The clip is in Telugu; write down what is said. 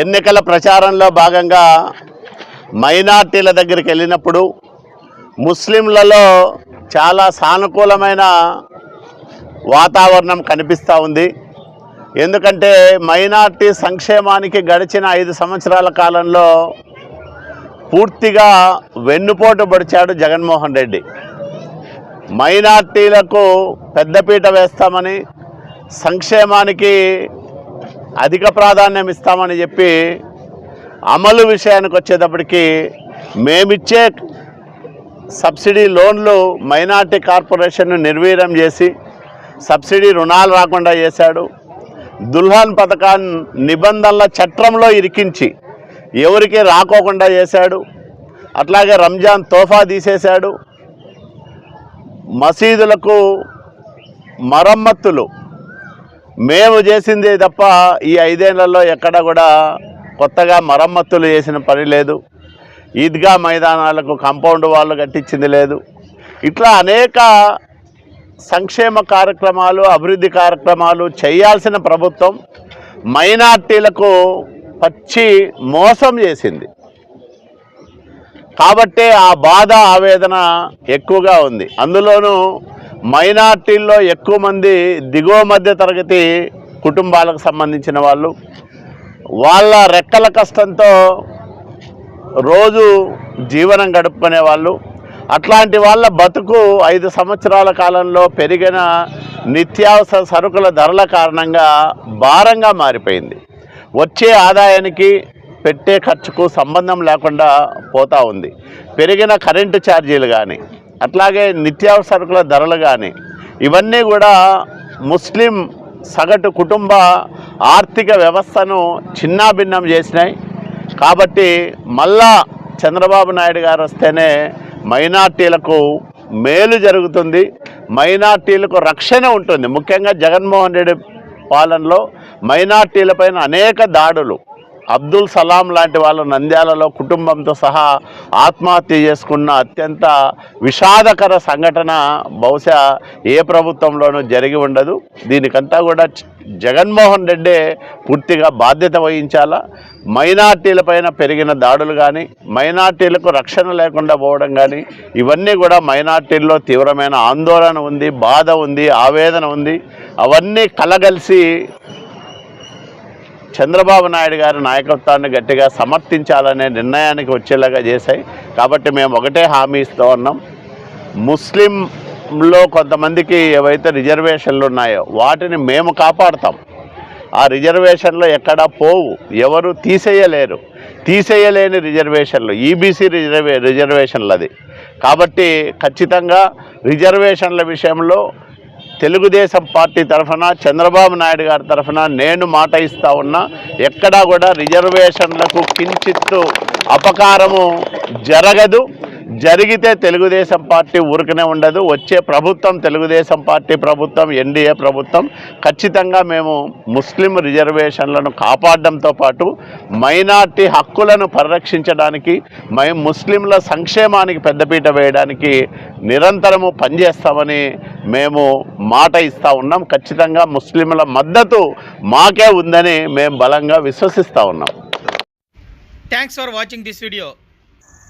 ఎన్నికల ప్రచారంలో భాగంగా మైనార్టీల దగ్గరికి వెళ్ళినప్పుడు ముస్లింలలో చాలా సానుకూలమైన వాతావరణం కనిపిస్తూ ఉంది. ఎందుకంటే మైనార్టీ సంక్షేమానికి గడిచిన ఐదు సంవత్సరాల కాలంలో పూర్తిగా వెన్నుపోటు పడిచాడు జగన్మోహన్ రెడ్డి. మైనార్టీలకు పెద్దపీట వేస్తామని సంక్షేమానికి అధిక ప్రాధాన్యం ఇస్తామని చెప్పి అమలు విషయానికి వచ్చేటప్పటికి మేమిచ్చే సబ్సిడీ లోన్లు మైనార్టీ కార్పొరేషన్ను నిర్వీర్యం చేసి సబ్సిడీ రుణాలు రాకుండా చేశాడు. దుల్హన్ పథకాన్ని నిబంధనల చట్రంలో ఇరికించి ఎవరికి రాకోకుండా చేశాడు. అట్లాగే రంజాన్ తోఫా తీసేశాడు. మసీదులకు మరమ్మత్తులు మేము చేసిందే తప్ప ఈ ఐదేళ్ళలో ఎక్కడ కూడా కొత్తగా మరమ్మతులు చేసిన పని లేదు. ఈద్గా మైదానాలకు కాంపౌండ్ వాళ్ళు కట్టించింది లేదు. ఇట్లా అనేక సంక్షేమ కార్యక్రమాలు అభివృద్ధి కార్యక్రమాలు చేయాల్సిన ప్రభుత్వం మైనార్టీలకు పచ్చి మోసం చేసింది. కాబట్టే ఆ బాధ ఆవేదన ఎక్కువగా ఉంది. అందులోనూ మైనార్టీల్లో ఎక్కువ మంది దిగువ మధ్య తరగతి కుటుంబాలకు సంబంధించిన వాళ్ళు వాళ్ళ రెక్కల కష్టంతో రోజు జీవనం గడుపుకునే వాళ్ళు అట్లాంటి వాళ్ళ బతుకు ఐదు సంవత్సరాల కాలంలో పెరిగిన నిత్యావసర సరుకుల ధరల కారణంగా భారంగా మారిపోయింది. వచ్చే ఆదాయానికి పెట్టే ఖర్చుకు సంబంధం లేకుండా పోతూ ఉంది. పెరిగిన కరెంటు ఛార్జీలు కానీ అట్లాగే నిత్యావసరకుల ధరలు కానీ ఇవన్నీ కూడా ముస్లిం సగటు కుటుంబ ఆర్థిక వ్యవస్థను చిన్నాభిన్నం చేసినాయి. కాబట్టి మళ్ళా చంద్రబాబు నాయుడు గారు వస్తేనే మైనార్టీలకు మేలు జరుగుతుంది. మైనార్టీలకు రక్షణ ఉంటుంది. ముఖ్యంగా జగన్మోహన్ రెడ్డి పాలనలో మైనార్టీలపైన అనేక దాడులు. అబ్దుల్ సలాం లాంటి వాళ్ళు నంద్యాలలో కుటుంబంతో సహా ఆత్మహత్య చేసుకున్న అత్యంత విషాదకర సంఘటన బహుశా ఏ ప్రభుత్వంలోనూ జరిగి ఉండదు. దీనికంతా కూడా జగన్మోహన్ రెడ్డే పూర్తిగా బాధ్యత వహించాలా? మైనార్టీలపైన పెరిగిన దాడులు కానీ మైనార్టీలకు రక్షణ లేకుండా పోవడం కానీ ఇవన్నీ కూడా మైనార్టీల్లో తీవ్రమైన ఆందోళన ఉంది బాధ ఉంది ఆవేదన ఉంది. అవన్నీ కలగలిసి చంద్రబాబు నాయుడు గారి నాయకత్వాన్ని గట్టిగా సమర్థించాలనే నిర్ణయానికి వచ్చేలాగా చేశాయి. కాబట్టి మేము ఒకటే హామీ ఇస్తూ ఉన్నాం. ముస్లింలో కొంతమందికి ఏవైతే రిజర్వేషన్లు ఉన్నాయో వాటిని మేము కాపాడుతాం. ఆ రిజర్వేషన్లు ఎక్కడా పోవు ఎవరు తీసేయలేరు. తీసేయలేని రిజర్వేషన్లు ఈబీసీ రిజర్వే రిజర్వేషన్లు అది కాబట్టి ఖచ్చితంగా రిజర్వేషన్ల విషయంలో తెలుగుదేశం పార్టీ తరఫున చంద్రబాబు నాయుడు గారి తరఫున నేను మాట ఇస్తా ఉన్నా ఎక్కడా కూడా రిజర్వేషన్లకు కించిత్తు అపకారము జరగదు. జరిగితే తెలుగుదేశం పార్టీ ఊరికనే ఉండదు. వచ్చే ప్రభుత్వం తెలుగుదేశం పార్టీ ప్రభుత్వం ఎన్డీఏ ప్రభుత్వం ఖచ్చితంగా మేము ముస్లిం రిజర్వేషన్లను కాపాడడంతో పాటు మైనార్టీ హక్కులను పరిరక్షించడానికి మై ముస్లింల సంక్షేమానికి పెద్దపీట వేయడానికి నిరంతరము పనిచేస్తామని మేము మాట ఇస్తూ ఉన్నాం. ఖచ్చితంగా ముస్లింల మద్దతు మాకే ఉందని మేము బలంగా విశ్వసిస్తూ ఉన్నాం. Thanks for watching this video